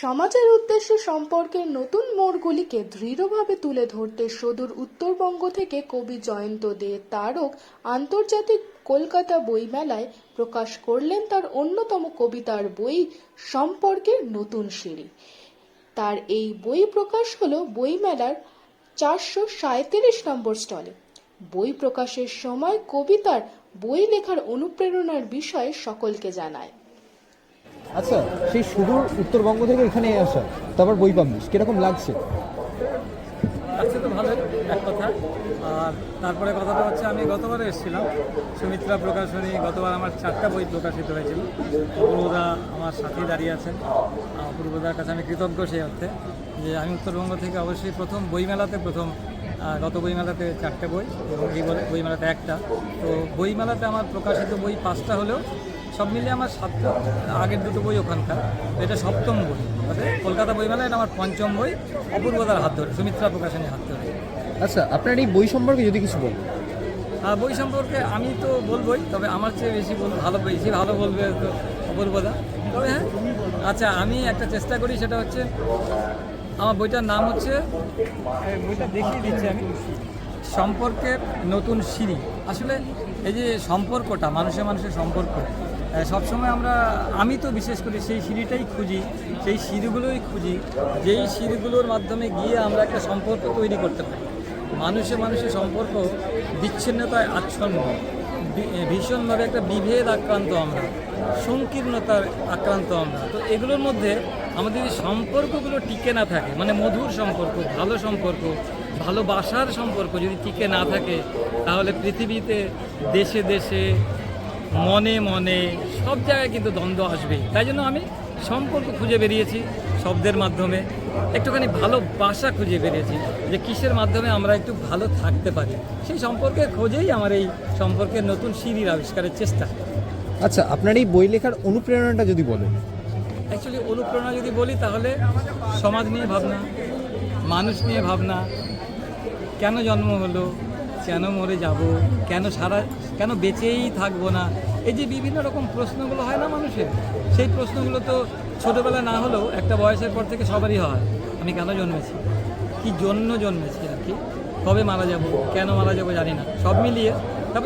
সমাজের উদ্দেশ্যে সম্পর্কের নতুন মোড়গুলিকে দৃঢ়ভাবে তুলে ধরতে সদূর উত্তরবঙ্গ থেকে কবি জয়ন্ত দে তারক আন্তর্জাতিক কলকাতা বইমেলায় প্রকাশ করলেন তার অন্যতম কবিতার বই, সম্পর্কের নতুন সিঁড়ি। তার এই বই প্রকাশ হলো বইমেলার চারশো সাঁত্রিশ নম্বর স্টলে। বই প্রকাশের সময় কবিতার বই লেখার অনুপ্রেরণার বিষয়ে সকলকে জানায়। আচ্ছা সেই সুদূর উত্তরবঙ্গ থেকে এখানে আসা, তারপর বই পাবলিশ, কীরকম লাগছে? লাগছে তো ভালোই, এক কথা। আর তারপরে কথাটা হচ্ছে, আমি গতবারে এসেছিলাম, সুমিত্রা প্রকাশনী, গতবার আমার চারটা বই প্রকাশিত হয়েছিল। অপূর্বদা আমার সাথে দাঁড়িয়ে আছেন। অপূর্বদার কাছে আমি কৃতজ্ঞ সেই অর্থে যে আমি উত্তরবঙ্গ থেকে অবশ্যই প্রথম বইমেলাতে প্রথম গত বইমেলাতে চারটে বই এবং এই বই- বইমেলাতে একটা। তো বইমেলাতে আমার প্রকাশিত বই পাঁচটা হলেও সব মিলিয়ে আমার সাতটা আগের দুটো বই ওখানকার। এটা সপ্তম বই। অর্থাৎ কলকাতা বইমেলা এটা আমার পঞ্চম বই অপূর্বতার হাত ধরে সুমিত্রা প্রকাশনের হাত ধরে। আচ্ছা আপনার এই বই সম্পর্কে যদি কিছু আর বই সম্পর্কে আমি তো বলবোই তবে আমার চেয়ে বেশি বল ভালো বেশি ভালো বলবে তো অপূর্বদা। তবে হ্যাঁ আচ্ছা আমি একটা চেষ্টা করি সেটা হচ্ছে আমার বইটার নাম হচ্ছে বইটা দেখিয়ে দিচ্ছি আমি সম্পর্কের নতুন সিঁড়ি। আসলে এই যে সম্পর্কটা মানুষের মানুষের সম্পর্ক সবসময় আমরা, আমি তো বিশেষ করে সেই সিঁড়িটাই খুঁজি, সেই সিঁড়িগুলোই খুঁজি, যেই সিঁড়িগুলোর মাধ্যমে গিয়ে আমরা একটা সম্পর্ক তৈরি করতে পারি। মানুষে মানুষের সম্পর্ক বিচ্ছিন্নতায় আচ্ছন্ন ভীষণভাবে একটা বিভেদ আক্রান্ত আমরা, সংকীর্ণতার আক্রান্ত আমরা। তো এগুলোর মধ্যে আমাদের যে সম্পর্কগুলো টিকে না থাকে মানে মধুর সম্পর্ক, ভালো সম্পর্ক, ভালোবাসার সম্পর্ক যদি টিকে না থাকে, তাহলে পৃথিবীতে দেশে দেশে মনে মনে সব জায়গায় কিন্তু দ্বন্দ্ব আসবে। তাই জন্য আমি সম্পর্ক খুঁজে বেরিয়েছি শব্দের মাধ্যমে। একটুখানি ভালোবাসা খুঁজে বেরিয়েছি যে কিসের মাধ্যমে আমরা একটু ভালো থাকতে পারি। সেই সম্পর্কের খোঁজেই আমার এই সম্পর্কের নতুন সিঁড়ির আবিষ্কারের চেষ্টা। আচ্ছা আপনার এই বই লেখার অনুপ্রেরণাটা যদি বলেন। অ্যাকচুয়ালি অনুপ্রেরণা যদি বলি তাহলে সমাজ নিয়ে ভাবনা মানুষ নিয়ে ভাবনা কেন জন্ম হলো কেন মরে যাব? কেন সারা, কেন বেঁচেই থাকব না? এই যে বিভিন্ন রকম প্রশ্নগুলো হয় না মানুষের? সেই প্রশ্নগুলো তো ছোটোবেলা না হলেও একটা বয়সের পর থেকে সবারই হয়। আমি কেন জন্মেছি? কি জন্য জন্মেছি আর কি? কবে মারা যাব? কেন মারা যাব জানি না। সব মিলিয়ে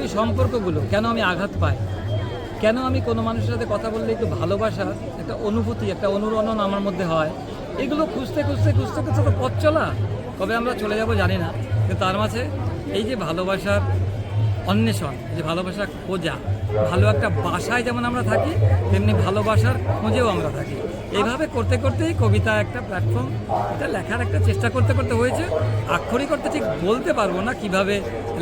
এই সম্পর্কগুলো, কেন আমি আঘাত পাই? কেন আমি কোনো মানুষের সাথে কথা বললে একটু ভালোবাসা, একটা অনুভূতি, একটা অনুরণন আমার মধ্যে হয়? এগুলো খুঁজতে খুঁজতে খুঁজতে খুঁজতে তো পথ চলা। কবে আমরা চলে যাব জানি না। তার মাঝে এই যে ভালোবাসার অন্বেষণ যে ভালোবাসার খোঁজা ভালো একটা বাসায় যেমন আমরা থাকি তেমনি ভালোবাসার খোঁজেও আমরা থাকি। এইভাবে করতে করতেই কবিতা একটা প্ল্যাটফর্ম এটা লেখার একটা চেষ্টা করতে করতে হয়েছে। আক্ষরিক করতে ঠিক বলতে পারব না কীভাবে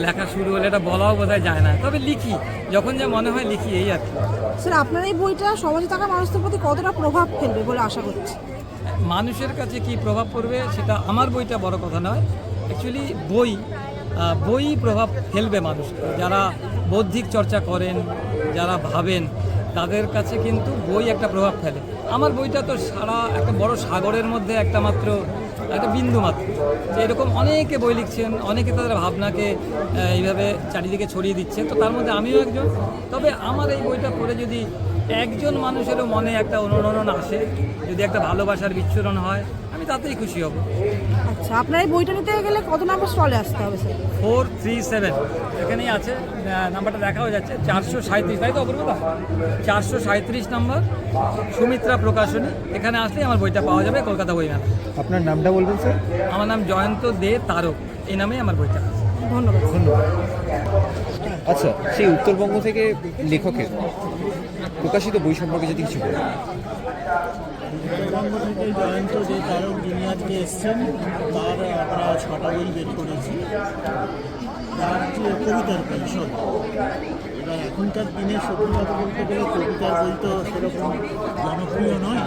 লেখা শুরু হলে এটা বলাও বোধহয় যায় না। তবে লিখি যখন যা মনে হয় লিখি এই আর কি। স্যার আপনার এই বইটা সমাজে থাকা মানুষদের প্রতি কতটা প্রভাব ফেলবে বলে আশা করছি? মানুষের কাছে কি প্রভাব পড়বে সেটা আমার বইটা বড় কথা নয়। অ্যাকচুয়ালি বই বই প্রভাব ফেলবে মানুষকে যারা বৌদ্ধিক চর্চা করেন, যারা ভাবেন, তাদের কাছে কিন্তু বই একটা প্রভাব ফেলে। আমার বইটা তো সারা একটা বড় সাগরের মধ্যে একটা মাত্র, একটা বিন্দু মাত্র। যে এরকম অনেকে বই লিখছেন, অনেকে তাদের ভাবনাকে এইভাবে চারিদিকে ছড়িয়ে দিচ্ছেন তো তার মধ্যে আমিও একজন। তবে আমার এই বইটা পড়ে যদি একজন মানুষেরও মনে একটা অনুরণন আসে, যদি একটা ভালোবাসার বিচ্ছুরণ হয় তাতেই খুশি হব। আচ্ছা আপনার এই বইটা নিতে গেলে কত নম্বর স্টলে আসতে হবে স্যার ফোর থ্রি সেভেন। এখানেই আছে নাম্বারটা দেখা হয়ে যাচ্ছে। চারশো সাঁত্রিশ তাই তো অপূর্বতা চারশো সাঁত্রিশ নম্বর সুমিত্রা প্রকাশনী। এখানে আসলেই আমার বইটা পাওয়া যাবে কলকাতা বই মেলা। আপনার নামটা বলবেন স্যার আমার নাম জয়ন্ত দে তারক। এই নামেই আমার বইটা। ধন্যবাদ। ধন্যবাদ। আচ্ছা সেই উত্তরবঙ্গ থেকে লেখকের প্রকাশিত বই সম্পর্কে যদি কিছু বলেন। উত্তরবঙ্গ থেকে জয়ন্ত যে তারক যিনি আজকে এসছেন, তার আমরা ছটা বই বের করেছি। তার কবিতার সব। এবার এখনকার দিনে সত্যি কথা বলতে গেলে কবিতার বই তো সেরকম জনপ্রিয় নয়।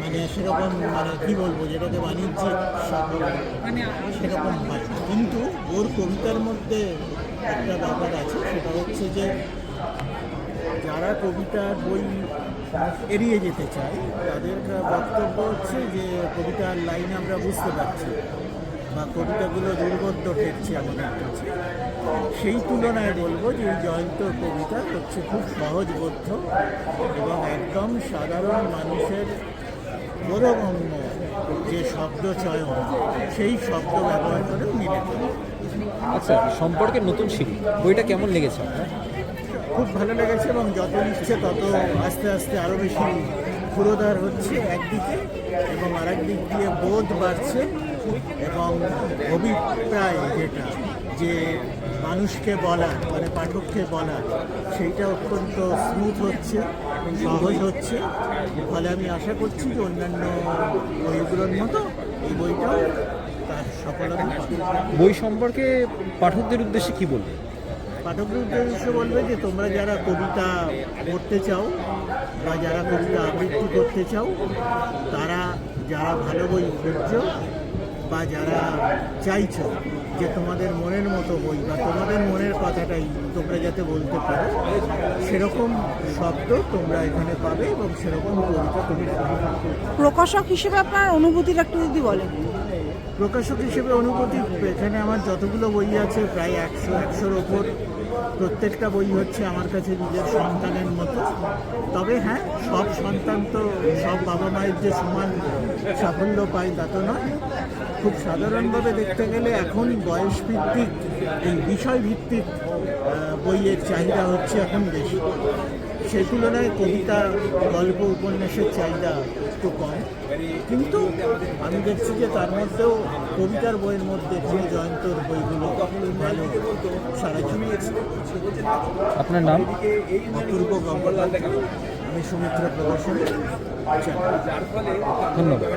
মানে সেরকম মানে কী বলব, যেটাকে বাণিজ্যিক সেরকম হয় কিন্তু ওর কবিতার মধ্যে একটা ব্যাপার আছে, সেটা হচ্ছে যে যারা কবিতার বই এড়িয়ে যেতে চায়, তাদের বক্তব্য হচ্ছে যে কবিতার লাইন আমরা বুঝতে পারছি, বা কবিতাগুলো দুর্গন্ধ ঠেকছে আমাদের কাছে। সেই তুলনায় বলব যে এই জয়ন্ত কবিতা হচ্ছে খুব সহজবোধ্য এবং একদম সাধারণ মানুষের বোধগম্য যে শব্দ চয়ন সেই শব্দ ব্যবহার করে লেখেন আচ্ছা সম্পর্কের নতুন সিঁড়ি। বইটা কেমন লেগেছে খুব ভালো লেগেছে এবং যত লিখছে তত আস্তে আস্তে আরও বেশি পুরোদার হচ্ছে একদিকে এবং আরেক দিক দিয়ে বোধ বাড়ছে এবং অভিপ্রায় যেটা, যে মানুষকে বলা মানে পাঠককে বলা, সেইটা অত্যন্ত স্মুথ হচ্ছে, সহজ হচ্ছে। ফলে আমি আশা করছি যে অন্যান্য বইগুলোর মতো এই বইটাও তার সফলতা বই সম্পর্কে পাঠকদের উদ্দেশ্যে কি বলবে? পাঠকদের উদ্দেশ্যে বলবে যে তোমরা যারা কবিতা পড়তে চাও বা যারা কবিতা আবৃত্তি করতে চাও তারা যারা ভালো বই খুঁজছ বা যারা চাইছ যে তোমাদের মনের মতো বই বা তোমাদের মনের কথাটাই তোমরা যাতে বলতে পারো সেরকম শব্দ তোমরা এখানে পাবে এবং সেরকম কবিতা তুমি প্রকাশক হিসেবে আপনার অনুভূতিটা একটু যদি বলেন। প্রকাশক হিসেবে অনুভূতি, এখানে আমার যতগুলো বই আছে, প্রায় একশো, একশোর ওপর প্রত্যেকটা বই হচ্ছে আমার কাছে নিজের সন্তানের মতো। তবে হ্যাঁ সব সন্তান তো সব বাবা মায়ের যে সমান সাফল্য পায় তা তো নয়। খুব সাধারণভাবে দেখতে গেলে এখন বয়স ভিত্তিক এই বিষয় ভিত্তিক বইয়ের চাহিদা হচ্ছে এখন বেশি। সেই তুলনায় কবিতা, গল্প, উপন্যাসের চাহিদা একটু কম। কিন্তু আমি দেখছি যে তার মধ্যেও কবিতার বইয়ের মধ্যে যে জয়ন্তর বইগুলো ভালো সারা আপনার নাম? অপূর্ব গঙ্গলাল আমি সুমিত্রা প্রদর্শনী। ধন্যবাদ।